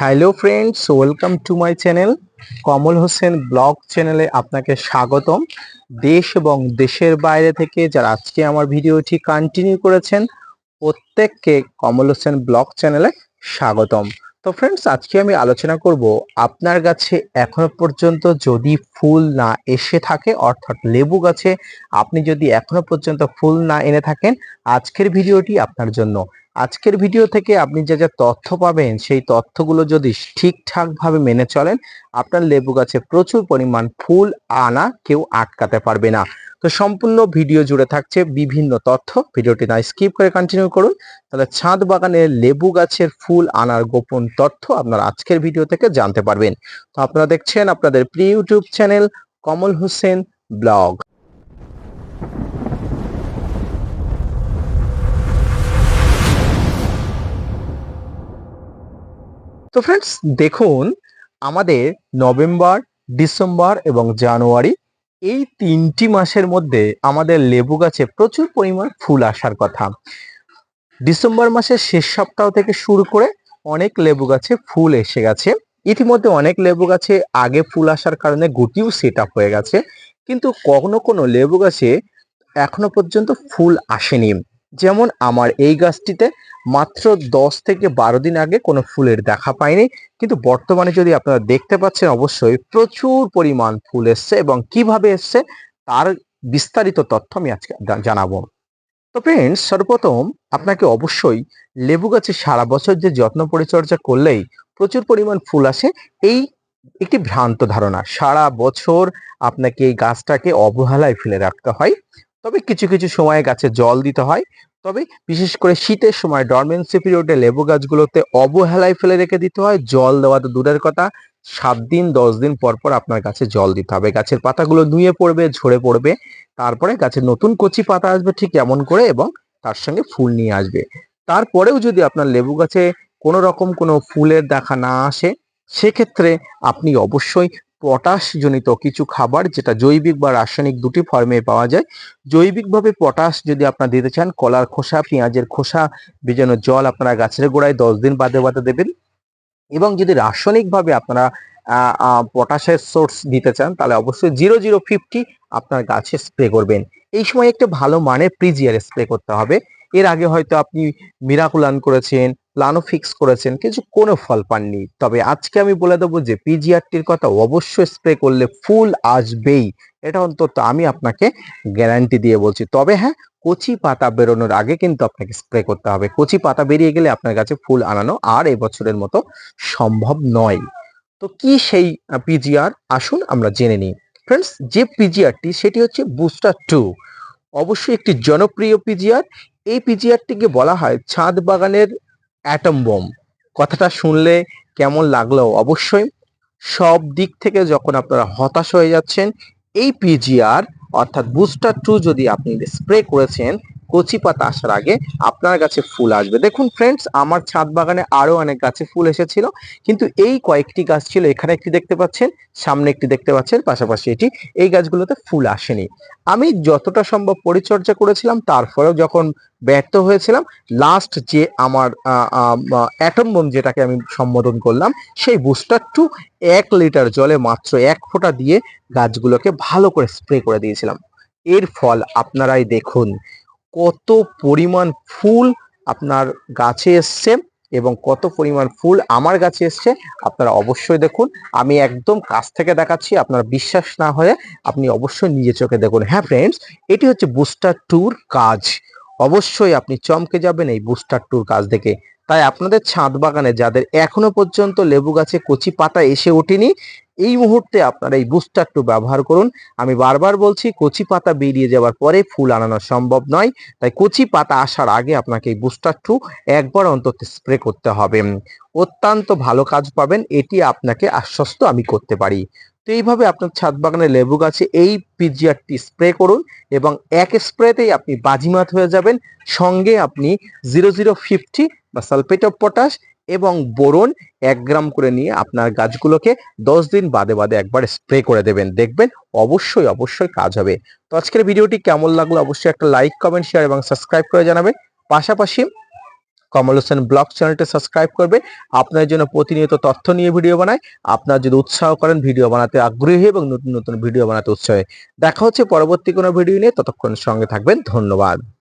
Hello friends welcome to my channel Kamal Hossain blog চ্যানেলে আপনাকে স্বাগতম। দেশ এবং দেশের বাইরে থেকে যারা আজকে আমার ভিডিওটি কন্টিনিউ করেছেন, প্রত্যেককে কমল হোসেন ব্লগ চ্যানেলে স্বাগতম। তো ফ্রেন্ডস আজকে আমি আলোচনা করব আপনার গাছে এখনও পর্যন্ত যদি ফুল না এসে থাকে, অর্থাৎ লেবু গাছে, আপনি যদি এখনও পর্যন্ত ফুল না এনে থাকেন, আজকের ভিডিওটি আপনার জন্য। আজকের ভিডিও থেকে আপনি যা যা তথ্য পাবেন, সেই তথ্যগুলো যদি ঠিকঠাক ভাবে মেনে চলেন, আপনার লেবু গাছে প্রচুর পরিমাণ ফুল, আনা কেউ আটকাতে পারবে না। তো সম্পূর্ণ ভিডিও জুড়ে থাকছে বিভিন্ন তথ্য। ভিডিওটি না স্কিপ করে কন্টিনিউ করুন। তাহলে ছাদ বাগানে লেবু গাছের ফুল, আনার গোপন তথ্য আপনারা আজকের ভিডিও থেকে জানতে পারবেন। তো আপনারা দেখছেন আপনাদের প্রিয় YouTube channel Kamal Hossain blog. তো ফ্রেন্ডস দেখুন, আমাদের নভেম্বর, ডিসেম্বর এবং জানুয়ারি এই তিনটি মাসের মধ্যে আমাদের লেবু গাছে প্রচুর পরিমাণ ফুল আসার কথা। ডিসেম্বর মাসের শেষ সপ্তাহ থেকে শুরু করে অনেক লেবু গাছে ফুল এসে গেছে। ইতিমধ্যে অনেক লেবু গাছে আগে ফুল আসার কারণে গুটিও সেট আপ হয়ে গেছে। কিন্তু কোনো কোনো লেবু গাছে এখনও পর্যন্ত ফুল আসেনি। যেমন আমার এই গাছটিতে মাত্র দশ থেকে বারো দিন আগে কোনো ফুলের দেখা পাইনি। কিন্তু বর্তমানে যদি আপনারা দেখতে পাচ্ছেন, অবশ্যই প্রচুর পরিমাণ ফুল এসছে এবং কীভাবে এসছে তার বিস্তারিত তথ্য আমি আজকে জানাব। তো ফ্রেন্ডস সর্বপ্রথম আপনাকে অবশ্যই লেবু গাছে সারা বছর যে যত্ন পরিচর্যা করলেই প্রচুর পরিমাণ ফুল আসে। এই একটি ভ্রান্ত ধারণা, সারা বছর আপনাকে এই গাছটাকে অবহেলায় ফেলে রাখতে হয়। তবে কিছু কিছু সময়ে গাছে জল দিতে হয়। তবে বিশেষ করে শীতের সময় ডরমেন্সি পিরিয়ডে লেবু গাছগুলোতে অবহেলায় ফেলে রেখে দিতে হয়। জল দেওয়া তো দূরের কথা। সাত দিন, দশ দিন পর পর আপনার গাছে জল দিতে হবে। গাছের পাতাগুলো নুয়ে পড়বে, ঝরে পড়বে। তারপরে গাছের নতুন কচি পাতা আসবে ঠিক এমন করে এবং তার সঙ্গে ফুল নিয়ে আসবে। তারপরেও যদি আপনার লেবু গাছে কোনো রকম কোনো ফুলের দেখা না আসে, সেক্ষেত্রে আপনি অবশ্যই পটাশ জনিত কিছু খাবার যেটা জৈবিক বা রাসায়নিক দুটি ফর্মে পাওয়া যায়। জৈবিকভাবে পটাশ যদি আপনার দিতে চান, কলার খোসা, পেঁয়াজের খোসা, ভিজানো জল আপনারা গাছের গোড়ায় দশ দিন বাদে বাদে দেবেন। এবং যদি রাসায়নিকভাবে আপনারা পটাশের সোর্স দিতে চান, তাহলে অবশ্যই জিরো জিরো ফিফটি আপনার গাছে স্প্রে করবেন। এই সময় একটা ভালো মানের প্রিজিয়ার স্প্রে করতে হবে। এর আগে হয়তো আপনি মিরাকুলান করেছেন প্লানোফিক্স করেছেন, কিছু কোনো ফল পাননি। তবে আজকে আমি বলে দেবো যে পিজিআরটির কথা অবশ্যই স্প্রে করলে ফুল আসবেই। এটা অন্তত আমি আপনাকে গ্যারান্টি দিয়ে বলছি। তবে হ্যাঁ কচি পাতা বেরোনোর আগে কিন্তু আপনাকে স্প্রে করতে হবে। কচি পাতা বেরিয়ে গেলে আপনার কাছে ফুল আনানো আর এবছরের মতো সম্ভব নয়। তো কি সেই পিজিআর আসুন আমরা জেনে নিই। ফ্রেন্ডস যে পিজিআরটি সেটি হচ্ছে বুস্টার টু অবশ্যই একটি জনপ্রিয় পিজিআর এই পিজিআরটিকে বলা হয় ছাদ বাগানের অ্যাটম বোম কথাটা শুনলে কেমন লাগল? অবশ্যই সব দিক থেকে যখন আপনারা হতাশ হয়ে যাচ্ছেন, এই পিজিআর অর্থাৎ বুস্টার টু যদি আপনি স্প্রে করেছেন কচি পাতা আসার আগে আপনার গাছে ফুল আসবে। দেখুন ফ্রেন্ডস আমার ছাদ বাগানে আরও অনেক গাছে ফুল এসেছিল, কিন্তু এই কয়েকটি গাছ ছিল, এখানে একটি দেখতে পাচ্ছেন, সামনে একটি দেখতে পাচ্ছেন, পাশাপাশি এটি, এই গাছগুলোতে ফুল আসেনি। আমি যতটা সম্ভব পরিচর্যা করেছিলাম, তারপরেও যখন ব্যর্থ হয়েছিলাম লাস্ট যে আমার অ্যাটম বোম যেটাকে আমি সম্বোধন করলাম, সেই বুস্টার টু এক লিটার জলে মাত্র এক ফোঁটা দিয়ে গাছগুলোকে ভালো করে স্প্রে করে দিয়েছিলাম। এর ফল আপনারাই দেখুন। কত পরিমাণ ফুল আপনার গাছে এসছে এবং কত পরিমাণ ফুল আমার গাছে এসছে, আপনারা অবশ্যই দেখুন। আমি একদম কাছ থেকে দেখাচ্ছি, আপনার বিশ্বাস না হয়ে আপনি অবশ্যই নিজে চোখে দেখুন। হ্যাঁ ফ্রেন্ডস এটি হচ্ছে বুস্টার ট্যুর কাজ। অবশ্যই আপনি চমকে যাবেন এই বুস্টার ট্যুর কাজ দেখে। তাই আপনাদের ছাদ বাগানে যাদের এখনও পর্যন্ত লেবু গাছে কচি পাতা এসে ওঠেনি এই মুহূর্তে আপনারা এই বুস্টার টু ব্যবহার করুন। আমি বারবার বলছি, কচি পাতা বেরিয়ে যাওয়ার পরে ফুল আনানো সম্ভব নয়। তাই কচি পাতা আসার আগে আপনাকে এই বুস্টার টু একবার অন্তত স্প্রে করতে হবে। অত্যন্ত ভালো কাজ পাবেন, এটি আপনাকে আশ্বস্ত আমি করতে পারি। তো এইভাবে আপনার ছাদ বাগানে লেবু গাছে এই পিজিআরটি স্প্রে করুন এবং এক স্প্রেতেই আপনি বাজিমাত হয়ে যাবেন। সঙ্গে আপনি জিরো জিরো ফিফটি বা সালফেট অফ পটাশ এবং বোরন এক গ্রাম করে নিয়ে আপনার গাছগুলোকে দশ দিন বাদে বাদে একবার স্প্রে করে দেবেন। দেখবেন অবশ্যই অবশ্যই কাজ হবে। তো আজকের ভিডিওটি কেমন লাগল অবশ্যই একটা লাইক, কমেন্ট শেয়ার এবং সাবস্ক্রাইব করে জানাবেন। পাশাপাশি কমল হোসেন ব্লগ চ্যানেলটি সাবস্ক্রাইব করবে। আপনার জন্য প্রতিনিয়ত তথ্য নিয়ে ভিডিও বানায়। আপনার যদি উৎসাহ করেন, ভিডিও বানাতে আগ্রহী এবং নতুন নতুন ভিডিও বানাতে উৎসাহী দেখা হচ্ছে পরবর্তী কোনো ভিডিও নিয়ে। ততক্ষণ সঙ্গে থাকবেন। ধন্যবাদ।